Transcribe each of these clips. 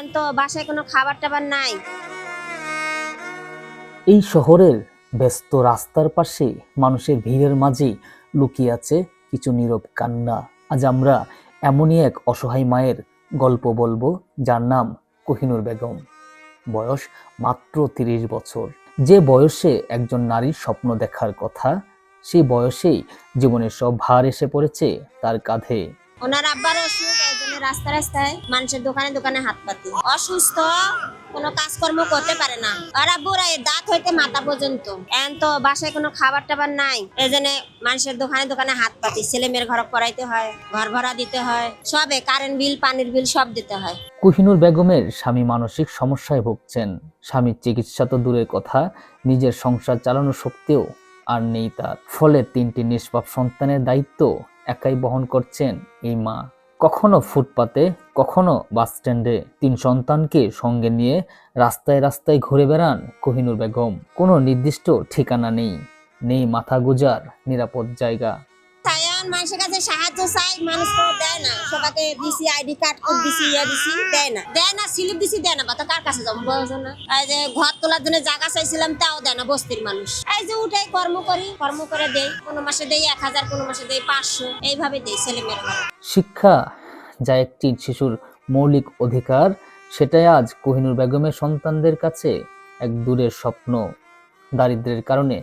এখন তো বাসায় কোনো খাবার টাবার নাই। এই শহরের ব্যস্ত রাস্তার পাশে মানুষের ভিড়ের মাঝে লুকিয়ে আছে কিছু নীরব কান্না। আজ আমরা এমনই এক অসহায় মায়ের গল্প বলব, যার নাম কোহিনুর বেগম। বয়স মাত্র তিরিশ বছর। যে বয়সে একজন নারীর স্বপ্ন দেখার কথা সেই বয়সেই জীবনের সব ভার এসে পড়েছে তার কাঁধে। ওনার আব্বার অসুখ, এই জন্য রাস্তা রাস্তায় মানুষের দোকানে দোকানে হাত পাতি। অসুস্থ, কোনো কাজকর্ম করতে পারে না। আর আব্বুরা দাঁত হইতে মাথা পর্যন্ত। এখন তো বাসায় কোনো খাবার টাবার নাই। এই জন্য মানুষের দোকানে দোকানে হাত পাতি। ছেলে মেয়ের ঘর করাইতে হয়, ঘর ভাড়া দিতে হয়। সবে কারেন্ট বিল পানির বিল সব দিতে হয়। কুহিনুর বেগমের স্বামী মানসিক সমস্যায় ভুগছেন। স্বামীর চিকিৎসা তো দূরের কথা, নিজের সংসার চালানোর শক্তিও আর নেই তার। ফলে তিনটি নিষ্পাপ সন্তানের দায়িত্ব একাই বহন করছেন এই মা। কখনো ফুটপাতে, কখনো বাস স্ট্যান্ডে তিন সন্তানকে সঙ্গে নিয়ে রাস্তায় রাস্তায় ঘুরে বেড়ান কোহিনুর বেগম। কোনো নির্দিষ্ট ঠিকানা নেই। নেই মাথা গুজার নিরাপদ জায়গা। এখন মানুষের কাছে সাহায্য চাই, মানুষ তো দেয় না। সবাইকে দিছি আইডি কার্ড কোড দিছি, ইয়া দিছি, দেয় না। দেয় না স্লিপ দিছি, দেয় না। বা তো কার কাছে যাব বলছো না? এই যে ঘর তোলার জন্য জায়গা চাইছিলাম, তাও দেয় না, বস্তির মানুষ। এই যে উঠাই কর্ম করি, কর্ম করে দেই। কোনো মাসে দেই এক হাজার, কোনো মাসে দেই পাঁচশো। এইভাবে দেই ছেলে মেয়ের শিক্ষা যা একটি শিশুর মৌলিক অধিকার, সেটাই আজ কোহিনুর বেগমের সন্তানদের কাছে এক দূরের স্বপ্ন। দারিদ্র্যের কারণে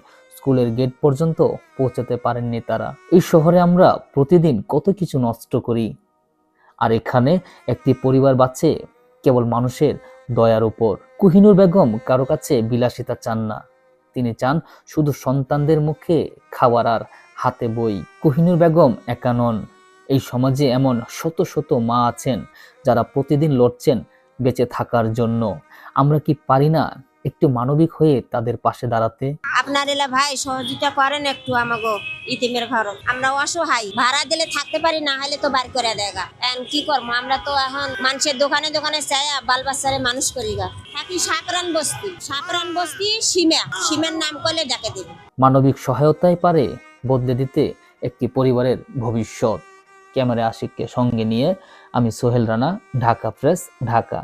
স্কুলের গেট পর্যন্ত পৌঁছাতে পারেননি তারা। এই শহরে আমরা প্রতিদিন কত কিছু নষ্ট করি। আর এখানে একটি পরিবার বাঁচে কেবল মানুষের দয়ার উপর। কুহিনুর বেগম কারও কাছে বিলাসিতা চান না। তিনি চান শুধু সন্তানদের মুখে খাবার আর হাতে বই। কুহিনুর বেগম একা নন। এই সমাজে এমন শত শত মা আছেন যারা প্রতিদিন লড়ছেন বেঁচে থাকার জন্য। আমরা কি পারি না একটু মানবিক হয়ে তাদের পাশে দাঁড়াতে। আপনার এলা ভাই সহযোগিতা করেন একটু আমাগো ইতিমের ঘর। আমরা অসহায় ভাড়া দিলে থাকতে পারি না হলে তো বার করে দেগা এখন কি করব? আমরা তো এখন মানুষের দোকানে দোকানে চাই বাল বাচ্চারে মানুষ করি গা থাকি সাকরান বস্তি। সাকরান বস্তি সীমা। সীমের নাম করলে ডাকে দেবে। মানবিক সহায়তায় পারে বদলে দিতে একটি পরিবারের ভবিষ্যৎ। ক্যামেরা আশিককে সঙ্গে নিয়ে আমি সোহেল রানা ঢাকা প্রেস ঢাকা।